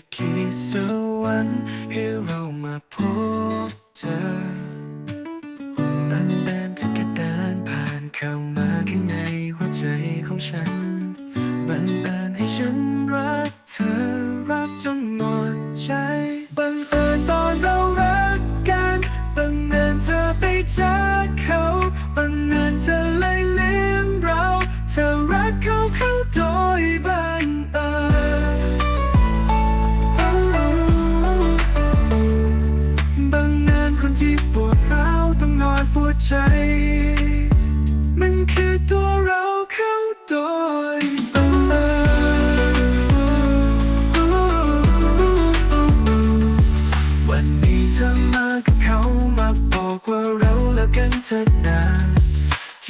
ช่ลิขิตสวรรค์ให้เรามาพบเจอบังเอิญที่แค่เดินผ่านเข้ามาข้างในหัวใจของฉันบังเอิญให้ฉันรักเธอรักจนหมดใจบังเอิญตอนเรารักกันบังเอิญเธอไปเจอ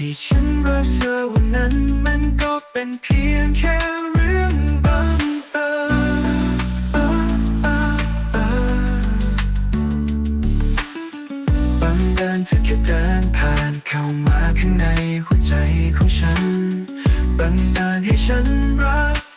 ที่ฉันรักเธอวันนั้นมันก็เป็นเพียงแค่เรื่องบังเอิญบังเอิญเธอแค่เดินผ่านเข้ามาข้างในหัวใจของฉันบังเอิญให้ฉันรัก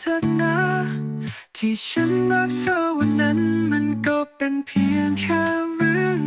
เถอนะ ที่ฉันรักเธอวันนั้นมันก็เป็นเพียงแค่เรื่อง